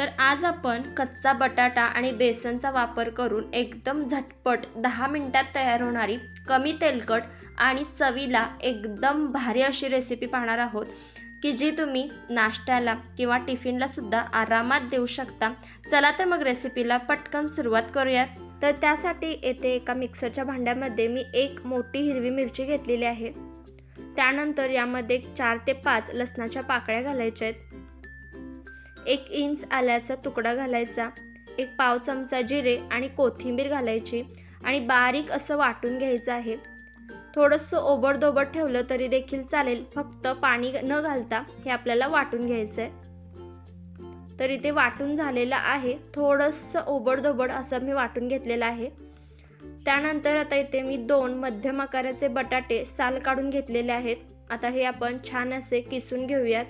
तर आज आपण कच्चा बटाटा आणि बेसनचा वापर करून एकदम झटपट दहा मिनटात तयार होणारी कमी तेलकट आणि चवीला एकदम भारी अशी रेसिपी पाहणार आहोत की जी तुम्ही नाश्त्याला किंवा टिफिनला सुद्धा आरामात देऊ शकता. चला तर मग रेसिपीला पटकन सुरुवात करूयात. तर त्यासाठी येथे एका मिक्सरच्या भांड्यामध्ये मी एक मोठी हिरवी मिरची घेतलेली आहे. त्यानंतर यामध्ये चार ते पाच लसणाच्या पाकळ्या घालायच्या आहेत. एक इंच आल्याचा तुकडा घालायचा एक पाव चमचा जिरे आणि कोथिंबीर घालायची आणि बारीक असं वाटून घ्यायचं आहे. थोडंसं ओबडधोबड ठेवलं तरी देखील चालेल फक्त पाणी न घालता हे आपल्याला वाटून घ्यायचं आहे तर इथे वाटून झालेलं आहे थोडंसं ओबडधोबड असं मी वाटून घेतलेलं आहे. त्यानंतर आता इथे मी दोन मध्यम आकाराचे बटाटे साल काढून घेतलेले आहेत. आता हे आपण छान असे किसून घेऊयात.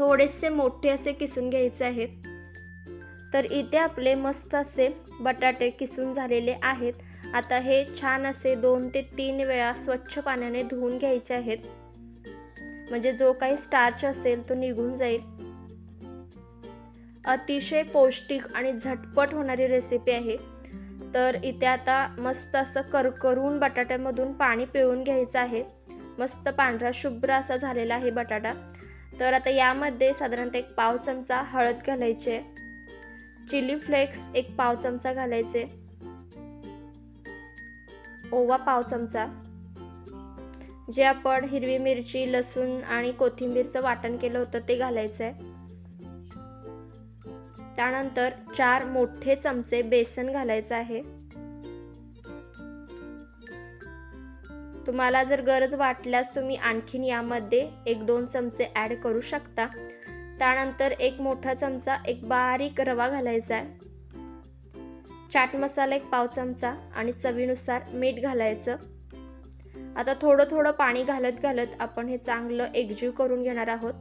थोडेसे मोठे असे किसून घ्यायचे आहेत. तर इथे आपले मस्त असे बटाटे किसून झालेले आहेत. आता हे छान असे दोन ते तीन वेळा स्वच्छ पाण्याने धुवून घ्यायचे आहेत. म्हणजे जो काही स्टार्च असेल तो निघून जाईल. अतिशय पौष्टिक आणि झटपट होणारी रेसिपी आहे. तर इथे आता मस्त असं करकरून बटाट्यामधून पाणी पिळून घ्यायचं आहे. मस्त पांढरा शुभ्र असा झालेला आहे बटाटा. तर आता यामध्ये साधारणतः एक पाव चमचा हळद घालायचे. चिली फ्लेक्स एक पाव चमचा घालायचे. ओवा पाव चमचा. जे आपण हिरवी मिरची लसूण आणि कोथिंबीरचं वाटण केलं होतं ते घालायचं आहे त्यानंतर चार मोठे चमचे बेसन घालायचं आहे. तुम्हाला जर गरज वाटल्यास तुम्ही आणखीन यामध्ये एक दोन चमचे ॲड करू शकता. त्यानंतर एक मोठा चमचा एक बारीक रवा घालायचा आहे. चाट मसाला एक पाव चमचा आणि चवीनुसार मीठ घालायचं. आता थोडं थोडं पाणी घालत घालत आपण हे चांगलं एकजीव करून घेणार आहोत.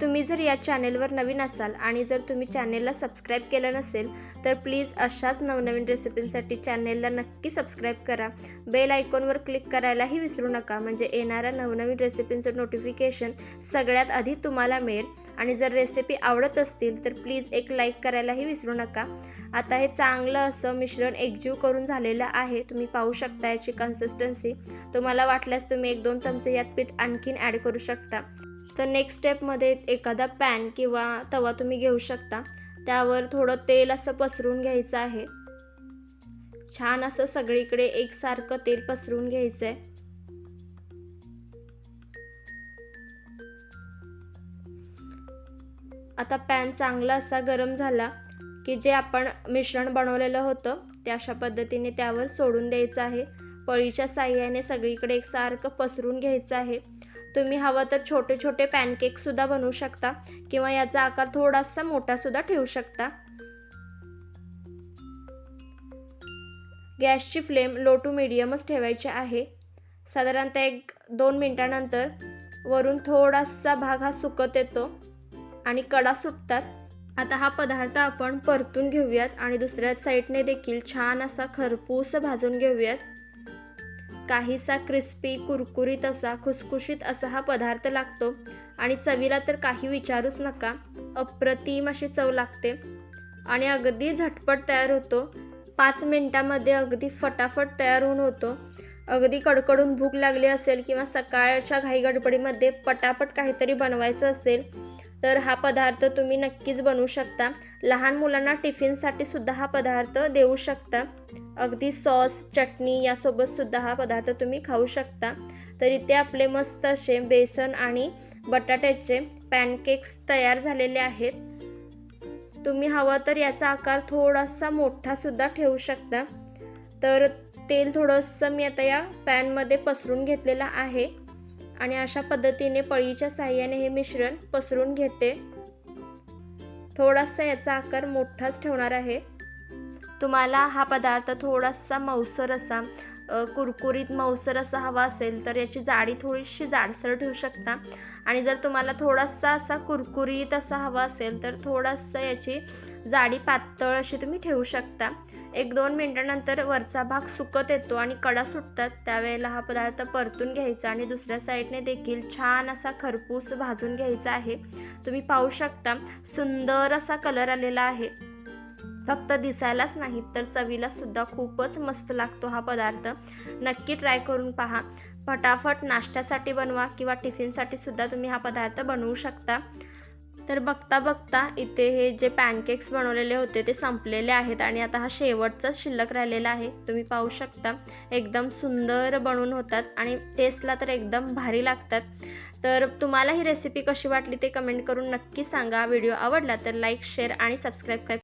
तुम्ही जर या चॅनेलवर नवीन असाल आणि जर तुम्ही चॅनेलला सबस्क्राईब केलं नसेल तर प्लीज अशाच नवनवीन रेसिपींसाठी चॅनेलला नक्की सबस्क्राईब करा. बेल आयकॉनवर क्लिक करायलाही विसरू नका. म्हणजे येणाऱ्या नवनवीन रेसिपींचं नोटिफिकेशन सगळ्यात आधी तुम्हाला मिळेल. आणि जर रेसिपी आवडत असतील तर प्लीज एक लाईक करायलाही विसरू नका. आता हे चांगलं असं मिश्रण एकजीव करून झालेलं आहे. तुम्ही पाहू शकता याची कन्सिस्टन्सी तुम्हाला वाटल्यास तुम्ही एक दोन चमचे यात पीठ आणखीन ॲड करू शकता. तर नेक्स्ट स्टेपमध्ये एखादा पॅन किंवा तवा तुम्ही घेऊ शकता. त्यावर थोडं तेल असं पसरून घ्यायचं आहे. छान असं सगळीकडे एकसारखं तेल पसरून घ्यायचं आहे आता पॅन चांगला असा गरम झाला की जे आपण मिश्रण बनवलेलं होतं ते अशा पद्धतीने त्यावर सोडून द्यायचं आहे. पळीच्या साह्याने सगळीकडे एकसारखं पसरून घ्यायचं आहे. तुम्ही हवं तर छोटे छोटे पॅनकेकसुद्धा बनवू शकता किंवा याचा आकार थोडासा मोठासुद्धा ठेवू शकता. गॅसची फ्लेम लो टू मिडियमच ठेवायची आहे. साधारणतः एक दोन मिनटानंतर वरून थोडासा भाग हा सुकत येतो आणि कडा सुटतात. आता हा पदार्थ आपण परतून घेऊयात आणि दुसऱ्या साईडने देखील छान असा खरपूस भाजून घेऊयात. काहीसा क्रिस्पी कुरकुरीत असा खुसखुशीत असा हा पदार्थ लागतो. आणि चवीला तर काही विचारूच नका. अप्रतिम अशी चव लागते. आणि अगदी झटपट तयार होतो. पाच मिनटामध्ये अगदी फटाफट तयार होऊन होतो. अगदी कडकडून भूक लागली असेल किंवा सकाळच्या घाई गडबडीमध्ये पटापट काहीतरी बनवायचं असेल तर हा पदार्थ तुम्ही नक्कीच बनवू शकता. लहान मुलांना टिफिनसाठी सुद्धा हा पदार्थ देऊ शकता. अगदी सॉस चटणी यासोबत सुद्धा हा पदार्थ तुम्ही खाऊ शकता. तर इथे आपले मस्त असे बेसन आणि बटाट्याचे पॅनकेक्स तयार झालेले आहेत. तुम्ही हवं तर याचा आकार थोडासा मोठासुद्धा ठेवू शकता. तर तेल थोडंसं मी आता या पॅनमध्ये पसरून घेतलेलं आहे. आणि अशा पद्धतीने पळीच्या साह्याने हे मिश्रण पसरून घेते. थोडासा याचा आकार मोठाच ठेवणार आहे. तुम्हाला हा पदार्थ थोडासा मऊसर असा कुरकुरीत मऊसर असा हवा असेल तर याची जाडी थोडीशी जाडसर ठेवू शकता. आणि जर तुम्हाला थोडासा असा कुरकुरीत असा हवा असेल तर थोडासा याची जाडी पातळ अशी तुम्ही ठेवू शकता. एक दोन मिनटानंतर वरचा भाग सुकत येतो आणि कडा सुटतात. त्यावेळेला हा पदार्थ परतून घ्यायचा आणि दुसऱ्या साईडने देखील छान असा खरपूस भाजून घ्यायचा आहे. तुम्ही पाहू शकता सुंदर असा कलर आलेला आहे. फक्त दिसायलाच नाही तर चवीला सुद्धा खूपच मस्त लागतो हा पदार्थ. नक्की ट्राय करून पहा. फटाफट नाश्त्यासाठी बनवा किंवा टिफिनसाठी सुद्धा तुम्ही हा पदार्थ बनवू शकता. तर बघता बघता इथे हे जे पॅनकेक्स बनवलेले होते ते संपलेले आहेत आणि आता हा शेवटचाच शिल्लक राहिलेला आहे. तुम्ही पाहू शकता एकदम सुंदर बनवून होतात आणि टेस्टला तर एकदम भारी लागतात. तर तुम्हाला ही रेसिपी कशी वाटली ते कमेंट करून नक्की सांगा. व्हिडिओ आवडला तर लाईक शेअर आणि सबस्क्राईब करा